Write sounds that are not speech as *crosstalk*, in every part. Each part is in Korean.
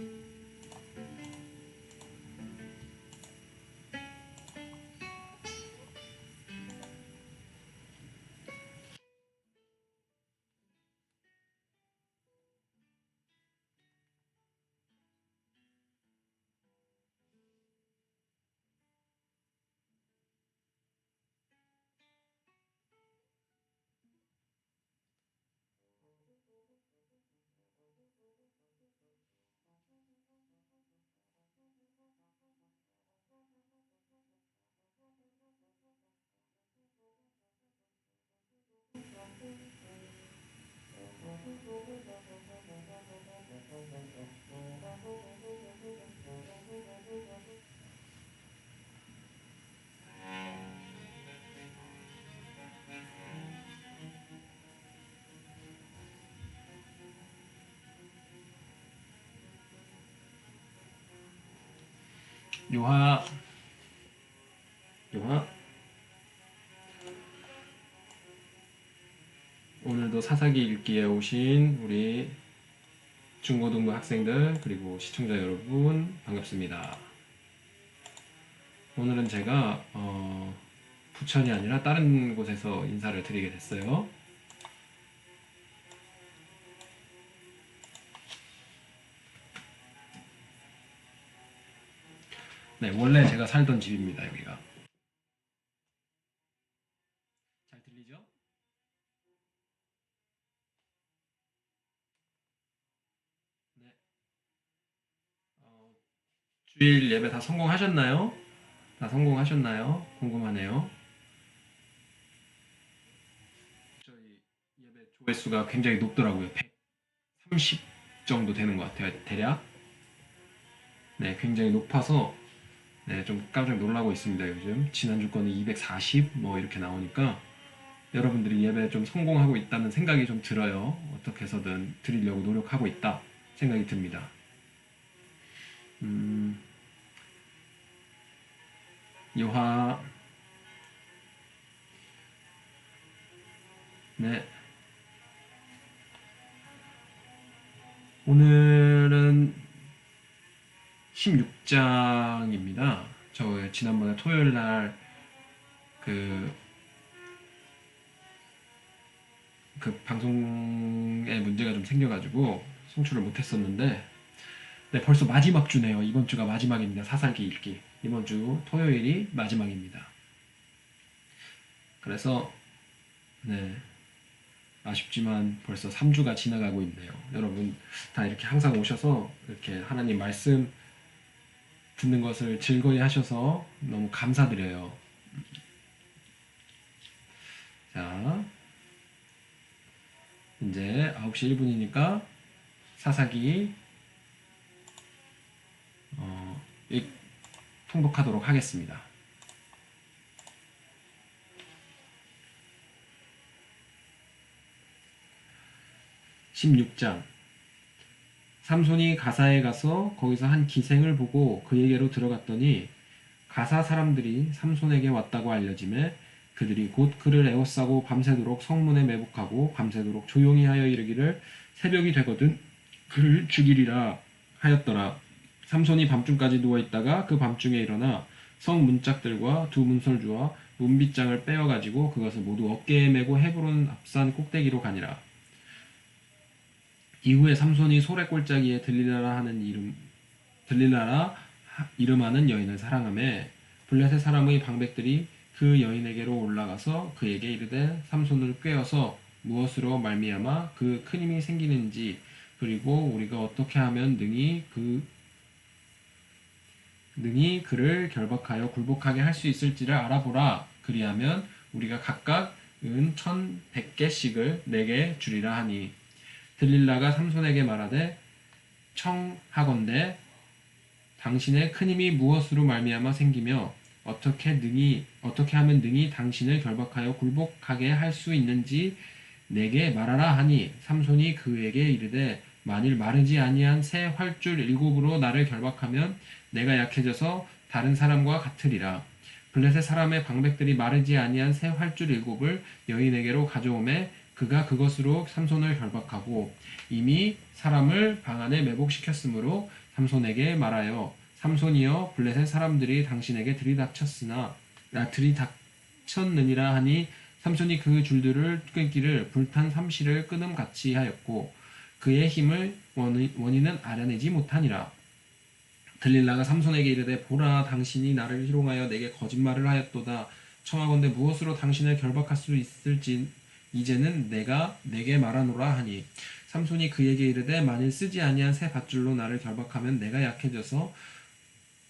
Mm-hmm. 요하 요하 오늘도 사사기 읽기에 오신 우리 중고등부 학생들 그리고 시청자 여러분 반갑습니다. 오늘은 제가 어, 부천이 아니라 다른 곳에서 인사를 드리게 됐어요. 네, 원래 제가 살던 집입니다, 여기가. 잘 들리죠? 네. 어, 주일 예배 다 성공하셨나요? 다 성공하셨나요? 궁금하네요. 저희 예배 조회수가 굉장히 높더라고요. 130 정도 되는 것 같아요, 대략. 네, 굉장히 높아서 네, 좀 깜짝 놀라고 있습니다, 요즘. 지난주 거는 240 뭐 이렇게 나오니까 여러분들이 예배 좀 성공하고 있다는 생각이 좀 들어요. 어떻게 해서든 드리려고 노력하고 있다 생각이 듭니다. 음, 요하 네. 오늘은 16장입니다. 저 지난번에 토요일 날그 그 방송에 문제가 좀 생겨가지고 송출을 못했었는데 네 벌써 마지막 주네요. 이번 주가 마지막입니다. 사살기 읽기 이번 주 토요일이 마지막입니다. 그래서 네 아쉽지만 벌써 3주가 지나가고 있네요. 여러분 다 이렇게 항상 오셔서 이렇게 하나님 말씀 듣는 것을 즐거이 하셔서 너무 감사드려요. 자, 이제 9시 1분이니까 사사기 어, 읽, 통독하도록 하겠습니다. (16장) 삼손이 가사에 가서 거기서 한 기생을 보고 그에게로 들어갔더니 가사 사람들이 삼손에게 왔다고 알려짐에 그들이 곧 그를 에워싸고 밤새도록 성문에 매복하고 밤새도록 조용히 하여 이르기를 새벽이 되거든 그를 죽이리라 하였더라. 삼손이 밤중까지 누워 있다가 그 밤중에 일어나 성 문짝들과 두 문설주와 문빗장을 빼어 가지고 그것을 모두 어깨에 메고 헤브론 앞산 꼭대기로 가니라. 이후에 삼손이 소래 골짜기에 들리라라 하는 이름 들리라라 이름하는 여인을 사랑함에 블레셋 사람의 방백들이 그 여인에게로 올라가서 그에게 이르되 삼손을 꿰어서 무엇으로 말미암아 그 큰 힘이 생기는지 그리고 우리가 어떻게 하면 능히 그 능히 그를 결박하여 굴복하게 할 수 있을지를 알아보라. 그리하면 우리가 각각 은 천백 개씩을 내게 주리라 하니 들릴라가 삼손에게 말하되 청하건대 당신의 큰 힘이 무엇으로 말미암아 생기며 어떻게 능히 어떻게 하면 능히 당신을 결박하여 굴복하게 할 수 있는지 내게 말하라 하니 삼손이 그에게 이르되 만일 마르지 아니한 새 활줄 일곱으로 나를 결박하면 내가 약해져서 다른 사람과 같으리라. 블레셋 사람의 방백들이 마르지 아니한 새 활줄 일곱을 여인에게로 가져오매 그가 그것으로 삼손을 결박하고 이미 사람을 방 안에 매복시켰으므로 삼손에게 말하여 삼손이여 블레셋 사람들이 당신에게 들이닥쳤으나 아, 들이닥쳤느니라 하니 삼손이 그 줄들을 끊기를 불탄 삼시를 끊음 같이 하였고 그의 힘을 원의- 원인은 알아내지 못하니라. 들릴라가 삼손에게 이르되 보라 당신이 나를 희롱하여 내게 거짓말을 하였도다. 청하건대 무엇으로 당신을 결박할 수 있을지 이제는 내가 내게 말하노라 하니 삼손이 그에게 이르되 만일 쓰지 아니한 새 밧줄로 나를 결박하면 내가 약해져서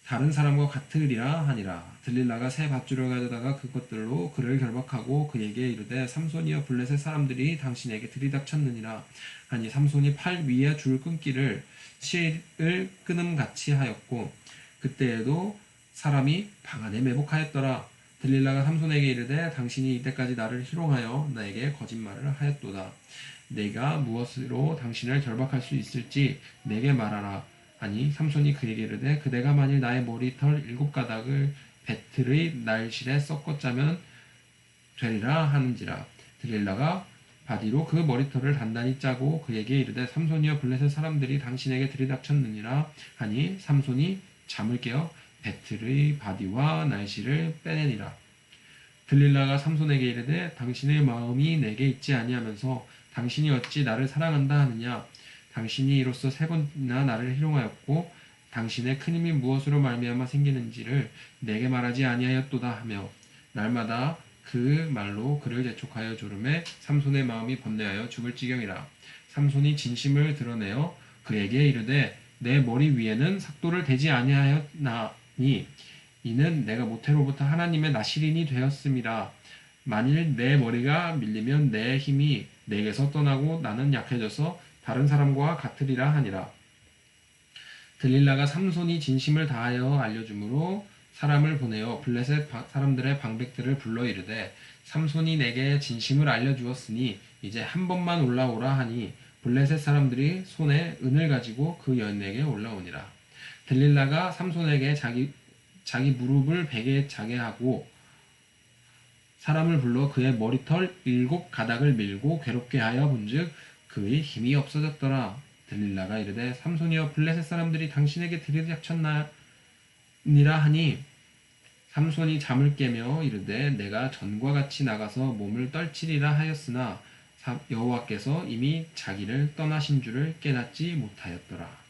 다른 사람과 같으리라 하니라. 들릴라가 새 밧줄을 가져다가 그것들로 그를 결박하고 그에게 이르되 삼손이여 블레셋 사람들이 당신에게 들이닥쳤느니라. 하니 삼손이 팔 위에 줄 끊기를 실을 끊음 같이 하였고 그때에도 사람이 방 안에 매복하였더라 들릴라가 삼손에게 이르되 당신이 이때까지 나를 희롱하여 나에게 거짓말을 하였도다. 내가 무엇으로 당신을 결박할 수 있을지 내게 말하라. 아니 삼손이 그에게 이르되 그대가 만일 나의 머리털 일곱 가닥을 배틀의 날실에 섞어 짜면 되리라 하는지라. 들릴라가 바디로 그 머리털을 단단히 짜고 그에게 이르되 삼손이여 블레셋 사람들이 당신에게 들이닥쳤느니라. 하니 삼손이 잠을 깨어 배틀의 바디와 날씨를 빼내니라. 들릴라가 삼손에게 이르되 당신의 마음이 내게 있지 아니하면서 당신이 어찌 나를 사랑한다 하느냐? 당신이 이로써 세 번이나 나를 희롱하였고 당신의 큰 힘이 무엇으로 말미암아 생기는지를 내게 말하지 아니하였도다 하며 날마다 그 말로 그를 재촉하여 조름에 삼손의 마음이 번뇌하여 죽을 지경이라. 삼손이 진심을 드러내어 그에게 이르되 내 머리 위에는 삭도를 대지 아니하였나 니 이는 내가 모태로부터 하나님의 나시린이 되었음이라 만일 내 머리가 밀리면 내 힘이 내게서 떠나고 나는 약해져서 다른 사람과 같으리라 하니라. 들릴라가 삼손이 진심을 다하여 알려주므로 사람을 보내어 블레셋 바- 사람들의 방백들을 불러 이르되 삼손이 내게 진심을 알려주었으니 이제 한 번만 올라오라 하니 블레셋 사람들이 손에 은을 가지고 그 여인에게 올라오니라 들릴라가 삼손에게 자기 자기 무릎을 베개 자게 하고 사람을 불러 그의 머리털 일곱 가닥을 밀고 괴롭게 하여 본즉 그의 힘이 없어졌더라 들릴라가 이르되 삼손이여 블레셋 사람들이 당신에게 들이닥쳤나니라 하니 삼손이 잠을 깨며 이르되 내가 전과 같이 나가서 몸을 떨치리라 하였으나 사- 여호와께서 이미 자기를 떠나신 줄을 깨닫지 못하였더라.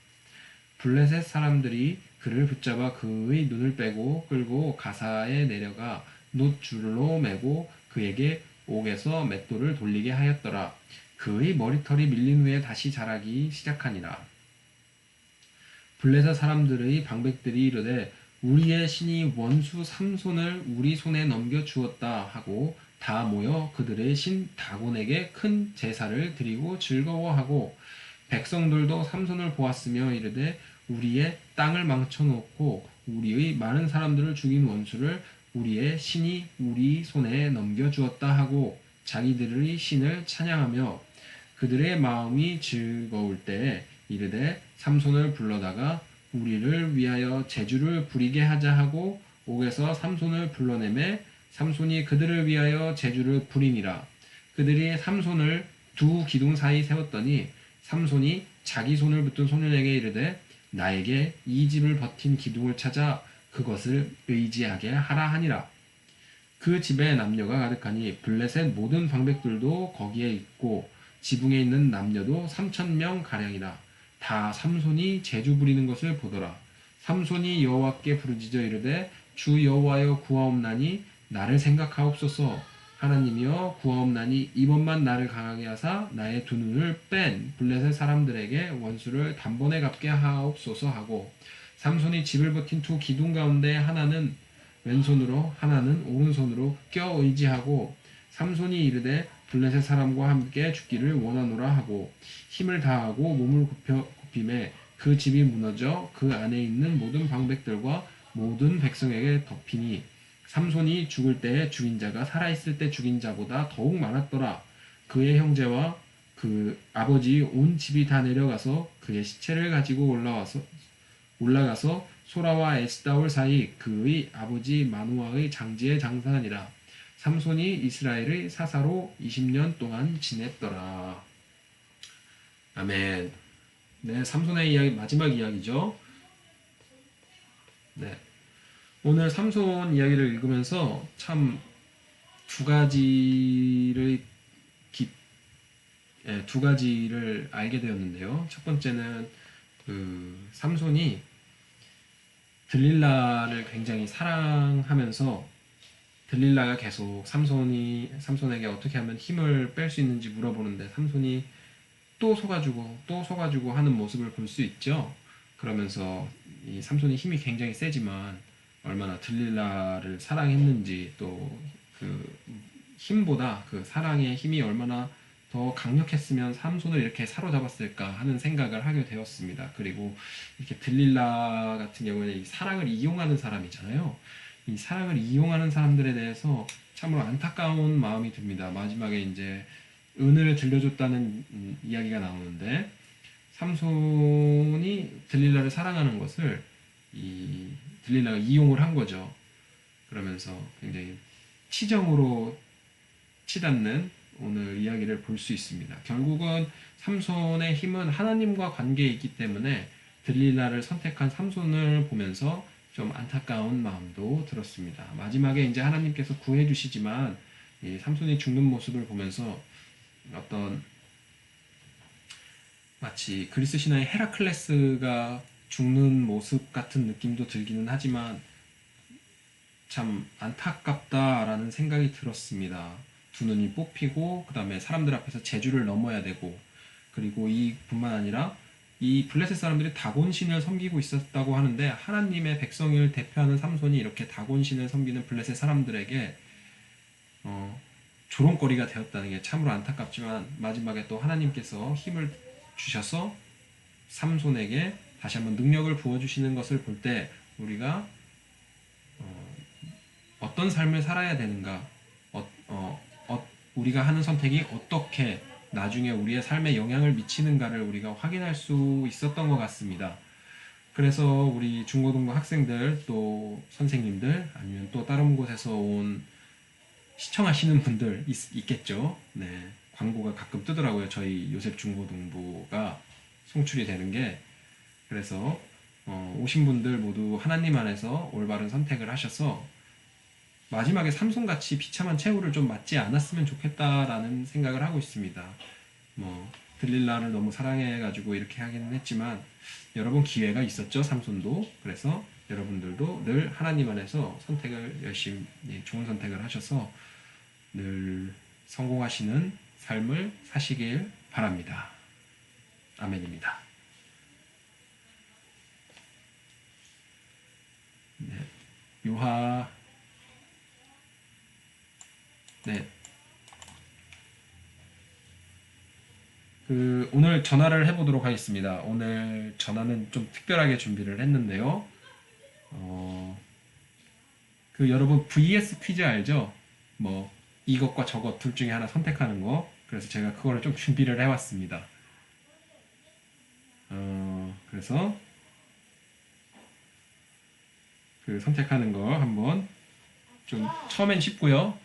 블레셋 사람들이 그를 붙잡아 그의 눈을 빼고 끌고 가사에 내려가 놋줄로 매고 그에게 옥에서 맷돌을 돌리게 하였더라. 그의 머리털이 밀린 후에 다시 자라기 시작하니라. 블레셋 사람들의 방백들이 이르되 우리의 신이 원수 삼손을 우리 손에 넘겨 주었다 하고 다 모여 그들의 신 다곤에게 큰 제사를 드리고 즐거워하고 백성들도 삼손을 보았으며 이르되 우리의 땅을 망쳐놓고 우리의 많은 사람들을 죽인 원수를 우리의 신이 우리 손에 넘겨 주었다 하고 자기들의 신을 찬양하며 그들의 마음이 즐거울 때에 이르되 삼손을 불러다가 우리를 위하여 제주를 부리게 하자 하고 옥에서 삼손을 불러내매 삼손이 그들을 위하여 제주를 부리니라. 그들이 삼손을 두 기둥 사이 세웠더니 삼손이 자기 손을 붙든 소년에게 이르되 나에게 이 집을 버틴 기둥을 찾아 그것을 의지하게 하라 하니라. 그 집에 남녀가 가득하니 블레셋 모든 방백들도 거기에 있고 지붕에 있는 남녀도 삼천 명 가량이라. 다 삼손이 제주 부리는 것을 보더라. 삼손이 여호와께 부르짖어 이르되 주 여호와여 구하옵나니 나를 생각하옵소서 하나님이여 구하옵나니 이번만 나를 강하게 하사 나의 두 눈을 뺀 블레셋 사람들에게 원수를 단번에 갚게 하옵소서 하고 삼손이 집을 버틴 두 기둥 가운데 하나는 왼손으로 하나는 오른손으로 껴 의지하고 삼손이 이르되 블레셋 사람과 함께 죽기를 원하노라 하고 힘을 다하고 몸을 굽혀 굽힘에 그 집이 무너져 그 안에 있는 모든 방백들과 모든 백성에게 덮이니 삼손이 죽을 때에 죽인 자가 살아있을 때 죽인 자보다 더욱 많았더라. 그의 형제와 그 아버지 온 집이 다 내려가서 그의 시체를 가지고 올라와서 올라가서 소라와 에스다올 사이 그의 아버지 마누아의 장지에 장사하니라. 삼손이 이스라엘의 사사로 20년 동안 지냈더라. 아멘. 네, 삼손의 이야기 마지막 이야기죠. 네. 오늘 삼손 이야기를 읽으면서 참 두 가지를 깊, 예, 두 가지를 알게 되었는데요. 첫 번째는 그 삼손이 들릴라를 굉장히 사랑하면서 들릴라가 계속 삼손이 삼손에게 어떻게 하면 힘을 뺄 수 있는지 물어보는데 삼손이 또 속아주고 또 속아주고 하는 모습을 볼 수 있죠. 그러면서 이 삼손이 힘이 굉장히 세지만 얼마나 들릴라를 사랑했는지 또 그 힘보다 그 사랑의 힘이 얼마나 더 강력했으면 삼손을 이렇게 사로잡았을까 하는 생각을 하게 되었습니다. 그리고 이렇게 들릴라 같은 경우에는 이 사랑을 이용하는 사람이잖아요. 이 사랑을 이용하는 사람들에 대해서 참으로 안타까운 마음이 듭니다. 마지막에 이제 은을 들려줬다는 음, 이야기가 나오는데 삼손이 들릴라를 사랑하는 것을 이 들릴라가 이용을 한 거죠. 그러면서 굉장히 치정으로 치닫는 오늘 이야기를 볼 수 있습니다. 결국은 삼손의 힘은 하나님과 관계에 있기 때문에 들릴라를 선택한 삼손을 보면서 좀 안타까운 마음도 들었습니다. 마지막에 이제 하나님께서 구해 주시지만 이 삼손이 죽는 모습을 보면서 어떤 마치 그리스 신화의 헤라클레스가 죽는 모습 같은 느낌도 들기는 하지만 참 안타깝다라는 생각이 들었습니다. 두 눈이 뽑히고 그 다음에 사람들 앞에서 제주를 넘어야 되고 그리고 이뿐만 아니라 이 블레셋 사람들이 다곤 신을 섬기고 있었다고 하는데 하나님의 백성을 대표하는 삼손이 이렇게 다곤 신을 섬기는 블레셋 사람들에게 어, 조롱거리가 되었다는 게 참으로 안타깝지만 마지막에 또 하나님께서 힘을 주셔서 삼손에게 다시 한번 능력을 부어주시는 것을 볼 때 우리가 어, 어떤 삶을 살아야 되는가, 어, 어, 어, 우리가 하는 선택이 어떻게 나중에 우리의 삶에 영향을 미치는가를 우리가 확인할 수 있었던 것 같습니다. 그래서 우리 중고등부 학생들 또 선생님들 아니면 또 다른 곳에서 온 시청하시는 분들 있, 겠죠 네. 광고가 가끔 뜨더라고요. 저희 요셉 중고등부가 송출이 되는 게. 그래서 어, 오신 분들 모두 하나님 안에서 올바른 선택을 하셔서 마지막에 삼손같이 비참한 최후를 좀 맞지 않았으면 좋겠다라는 생각을 하고 있습니다. 뭐 들릴라를 너무 사랑해가지고 이렇게 하기는 했지만 여러 번 기회가 있었죠 삼손도 그래서 여러분들도 늘 하나님 안에서 선택을 열심히 예, 좋은 선택을 하셔서 늘 성공하시는 삶을 사시길 바랍니다. 아멘입니다. 네, 요하 네. 그 오늘 전화를 해보도록 하겠습니다. 오늘 전화는 좀 특별하게 준비를 했는데요. 어, 그 여러분 VS 퀴즈 알죠? 뭐 이것과 저것 둘 중에 하나 선택하는 거. 그래서 제가 그거를 좀 준비를 해왔습니다. 어, 그래서 그 선택하는 거 한번 좀 처음엔 쉽고요.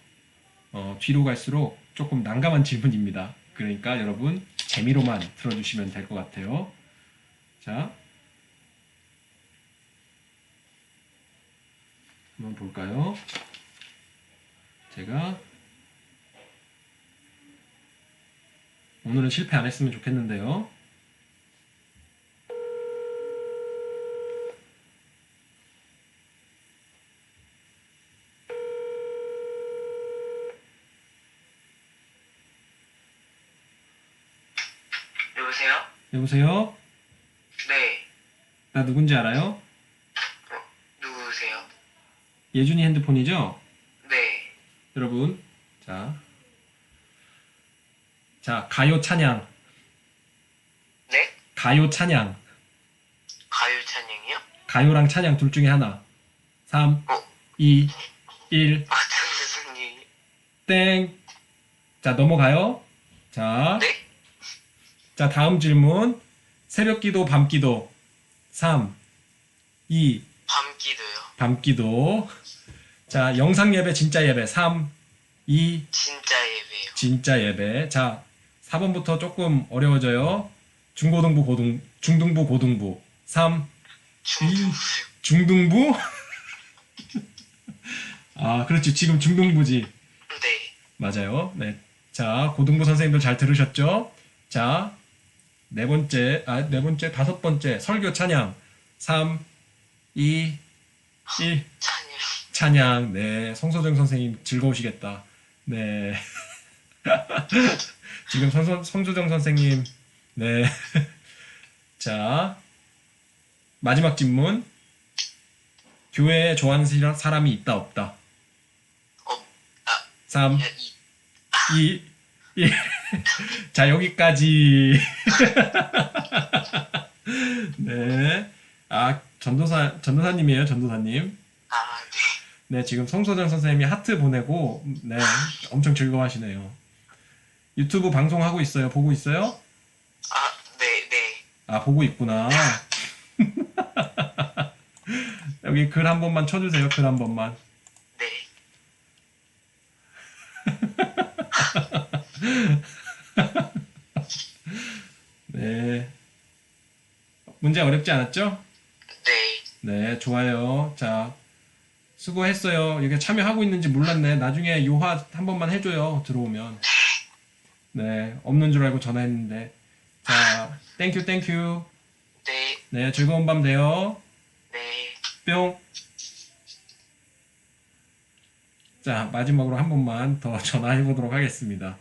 어, 뒤로 갈수록 조금 난감한 질문입니다. 그러니까 여러분 재미로만 들어주시면 될 것 같아요. 자, 한번 볼까요? 제가 오늘은 실패 안 했으면 좋겠는데요. 여보세요? 네. 나 누군지 알아요? 어, 누구세요? 예준이 핸드폰이죠? 네. 여러분, 자. 자, 가요 찬양. 네? 가요 찬양. 가요 찬양이요? 가요랑 찬양 둘 중에 하나. 3, 어? 2, 1, 아, *laughs* 일? 땡. 자, 넘어가요. 자, 네? 자, 다음 질문. 새벽 기도, 밤 기도. 3, 2, 밤 기도요. 밤 기도. 자, 영상 예배, 진짜 예배. 3, 2, 진짜 예배요. 진짜 예배. 자, 4번부터 조금 어려워져요. 중고등부, 고등, 중등부, 고등부. 3, 중등부요. 중등부? 아, 그렇지. 지금 중등부지. 네. 맞아요. 네. 자, 고등부 선생님들 잘 들으셨죠? 자, 네 번째, 아, 네 번째, 다섯 번째, 설교 찬양. 3, 2, 1. 찬양. 찬양. 네. 성소정 선생님 즐거우시겠다. 네. *laughs* 지금 성, 성조정 선생님. 네. *laughs* 자. 마지막 질문. 교회에 좋아하는 시- 사람이 있다, 없다. 어, 아, 3, 야, 이, 2, 1. *laughs* 자, 여기까지. *laughs* 네. 아, 전도사, 전도사님이에요, 전도사님. 아, 네. 네, 지금 성소정 선생님이 하트 보내고, 네, 엄청 즐거워하시네요. 유튜브 방송하고 있어요? 보고 있어요? 아, 네, 네. 아, 보고 있구나. *laughs* 여기 글 한 번만 쳐주세요, 글 한 번만. 네. 네. 문제 어렵지 않았죠? 네. 네, 좋아요. 자, 수고했어요. 이게 참여하고 있는지 몰랐네. 나중에 요화 한 번만 해줘요. 들어오면. 네, 없는 줄 알고 전화했는데. 자, 땡큐, 땡큐. 네. 네, 즐거운 밤 되요. 네. 뿅. 자, 마지막으로 한 번만 더 전화해 보도록 하겠습니다.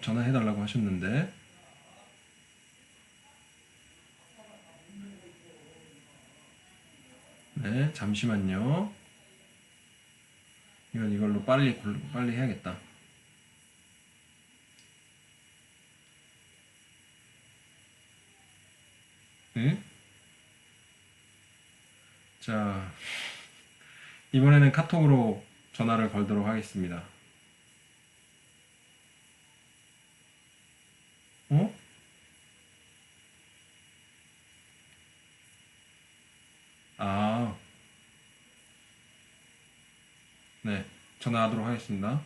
아, 전화해 달라고 하셨는데. 네, 잠시만요. 이건 이걸로 빨리 골- 빨리 해야겠다. 응? 자, 이번에는 카톡으로 전화를 걸도록 하겠습니다. 어? 아, 네, 전화하도록 하겠습니다.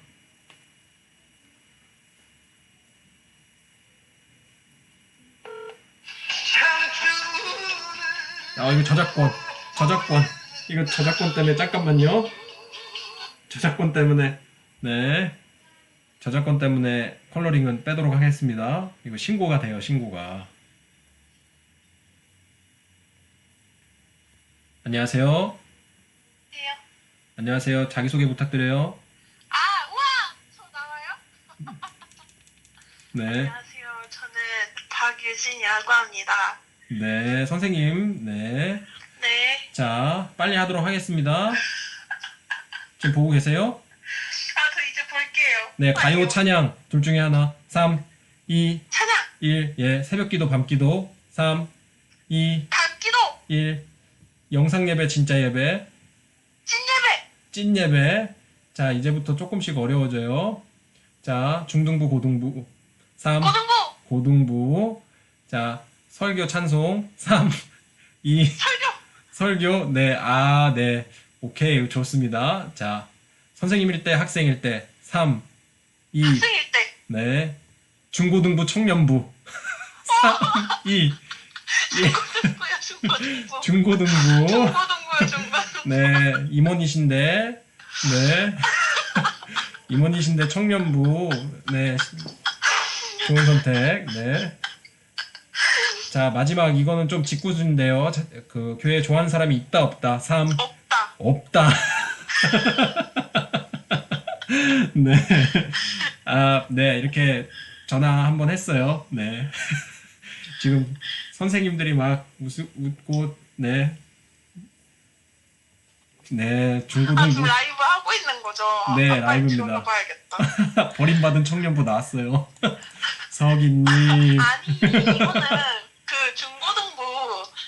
아, 이거 저작권, 저작권, 이거 저작권 때문에 잠깐만요. 저작권 때문에, 네, 저작권 때문에 컬러링은 빼도록 하겠습니다. 이거 신고가 돼요, 신고가. 안녕하세요. 안녕하세요. 자기소개 부탁드려요. 아, 우와! 저 나와요? 네. 안녕하세요. 저는 박유진이라고 합니다. 네, 선생님. 네. 네. 자, 빨리 하도록 하겠습니다. 지금 보고 계세요? 아, 저 이제 볼게요. 네, 가요. 찬양. 둘 중에 하나. 3, 2, 찬양! 1. 예, 새벽 기도, 밤 기도. 3, 2, 박기도! 1. 영상 예배, 진짜 예배. 찐예배! 찐 예배. 자, 이제부터 조금씩 어려워져요. 자, 중등부, 고등부. 3, 고등부! 고등부. 자, 설교 찬송. 3, 2, 설교! 설교. 네, 아, 네. 오케이, 좋습니다. 자, 선생님일 때, 학생일 때. 3, 2, 학생일 때! 네. 중고등부, 청년부. 3, 2, 1. 중고등부야, 중고등부. 중고등부. 중고등부야, 중고등부. 네, 임원이신데, 네. *laughs* 임원이신데 청년부, 네. 좋은 선택, 네. 자, 마지막 이거는 좀 직구준인데요. 자, 그, 교회 좋아하는 사람이 있다, 없다. 3, 없다. 없다. *laughs* 네. 아, 네, 이렇게 전화 한번 했어요. 네. *laughs* 지금 선생님들이 막 웃, 웃고, 네. 네, 아, 중고등부 지금 라이브 하고 있는 거죠? 네, 아, 라이브입니다. 버림받은 *laughs* 청년부 나왔어요. *laughs* 서기님. 아니, 이거는 *laughs* 그 중고등부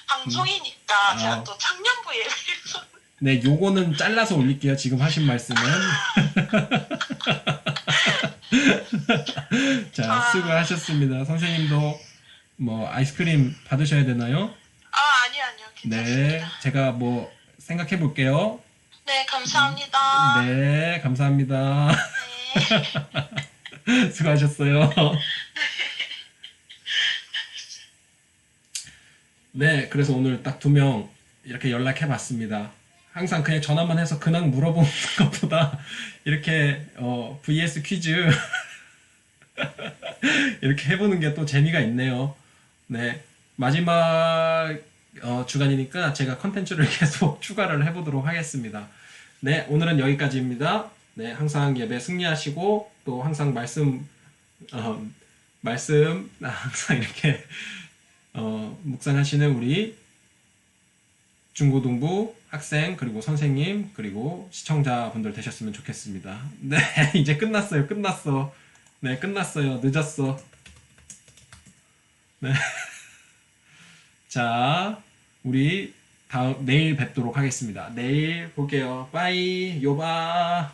방송이니까 아. 제가 또 청년부 예배에서 네, 요거는 잘라서 올릴게요. 지금 하신 말씀은. 자, 아. 수고하셨습니다. 선생님도 뭐 아이스크림 받으셔야 되나요? 아, 네, 괜찮습니다. 제가 뭐 생각해 볼게요. 네, 감사합니다. 네, 감사합니다. 네. *laughs* 수고하셨어요. 네, 그래서 오늘 딱 두 명 이렇게 연락해 봤습니다. 항상 그냥 전화만 해서 근황 물어보는 *laughs* 것보다 이렇게 어, VS 퀴즈 *laughs* 이렇게 해보는 게 또 재미가 있네요. 네, 마지막 어, 주간이니까 제가 컨텐츠를 *laughs* 계속 추가를 해보도록 하겠습니다. 네, 오늘은 여기까지입니다. 네, 항상 예배 승리하시고 또 항상 말씀 어, 말씀 *laughs* 항상 이렇게 어, 묵상하시는 우리 중고등부 학생 그리고 선생님 그리고 시청자분들 되셨으면 좋겠습니다. 네, *laughs* 이제 끝났어요. 끝났어. 네, 끝났어요. 늦었어. 네. 자, 우리 다음 내일 뵙도록 하겠습니다. 내일 볼게요. 빠이 요바.